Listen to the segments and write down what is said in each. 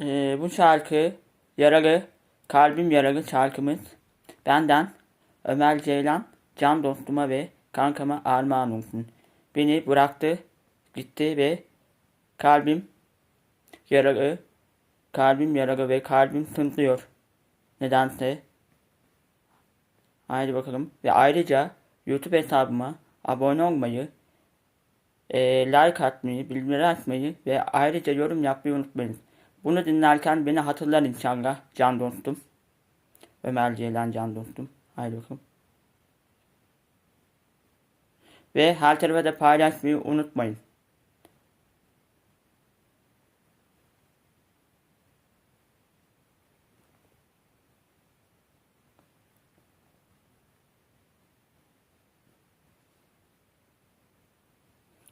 Ee, bu şarkı yaralı, kalbim yaralı şarkımız. Benden Ömer Ceylan, can dostuma ve kankama armağan olsun. Beni bıraktı, gitti ve kalbim yaralı, kalbim yaralı ve kalbim sınlıyor. Nedense. Haydi bakalım. Ve ayrıca YouTube hesabıma abone olmayı, e, like atmayı, bildirim açmayı ve ayrıca yorum yapmayı unutmayın. Bunu dinlerken beni hatırlar inşallah can dostum. Ömer Ceylan can dostum. Haydi bakalım. Ve her tarafa da paylaşmayı unutmayın.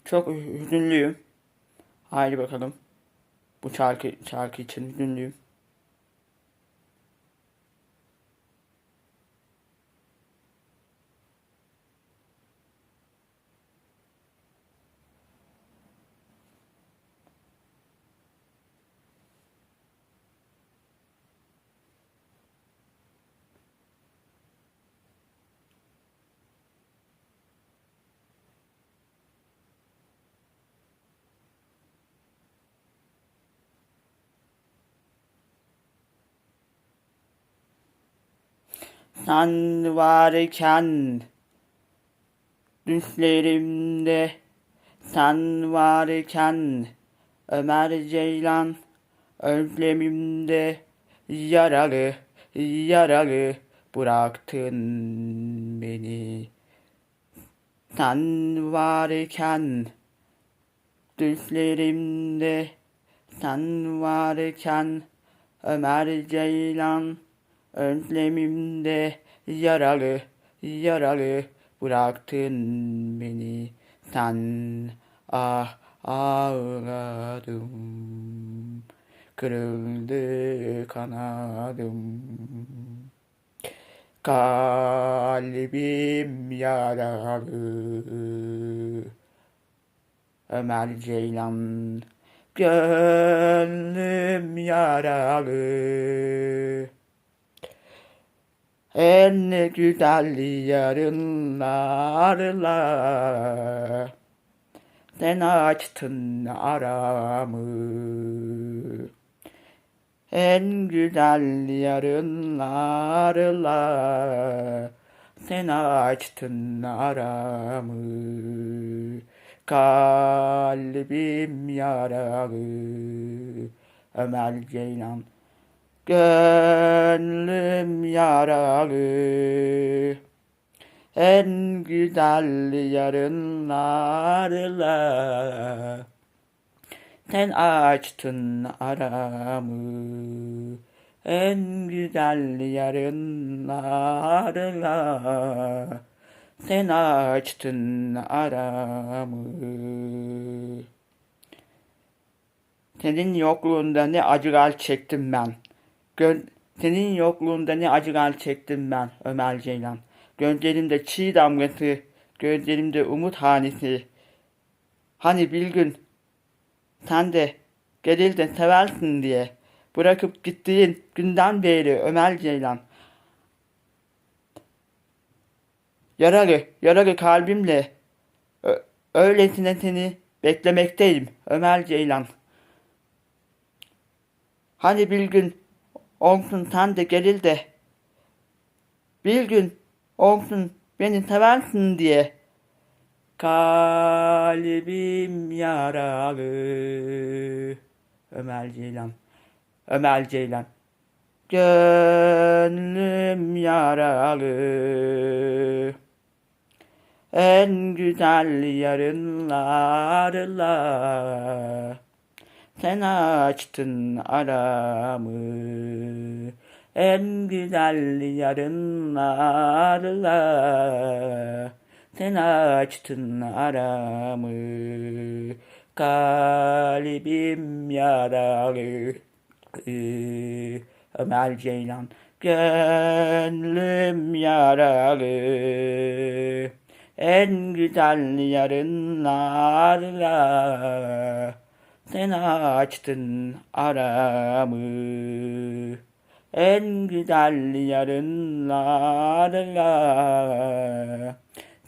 Çok hüzünlüyüm. Haydi bakalım. Bu şarkı, şarkı için hüzünlüyüm. Sen varken düşlerimde sen varken Ömer Ceylan özlemimde yaralı yaralı bıraktın beni. Sen varken düşlerimde sen varken Ömer Ceylan Özlemimde yaralı, yaralı bıraktın beni. Sen ah ağladım. Kırıldı kanadım. Kalbim yaralı. Ömer Ceylan Gönlüm yaralı en güzel yarınlarla. Sen açtın aramı. En güzel yarınlarla. Sen açtın aramı. Kalbim yaralı. Ömer Ceylan Gönlüm yaralı En güzel yarınlarla Sen açtın aramı En güzel yarınlarla Sen açtın aramı Senin yokluğunda ne acılar çektim ben. Gö senin yokluğunda ne acılar çektim ben Ömer Ceylan. Gözlerimde çiğ damgası, gözlerimde umut hanesi. Hani bir gün sen de gelir de seversin diye bırakıp gittiğin günden beri Ömer Ceylan. Yaralı, yaralı kalbimle öylesine seni beklemekteyim Ömer Ceylan. Hani bir gün olsun sen de gelil de. Bir gün olsun beni seversin diye. Kalbim yaralı. Ömer Ceylan. Ömer Ceylan. Gönlüm yaralı. En güzel yarınlarla sen açtın aramı. En güzel yarınlarla Sen açtın aramı. Kalbim yaralı. Ömer Ceylan. Gönlüm yaralı. En güzel yarınlarla Sen açtın aramı. En güzel yarınlarla.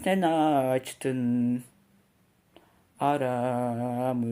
Sen açtın aramı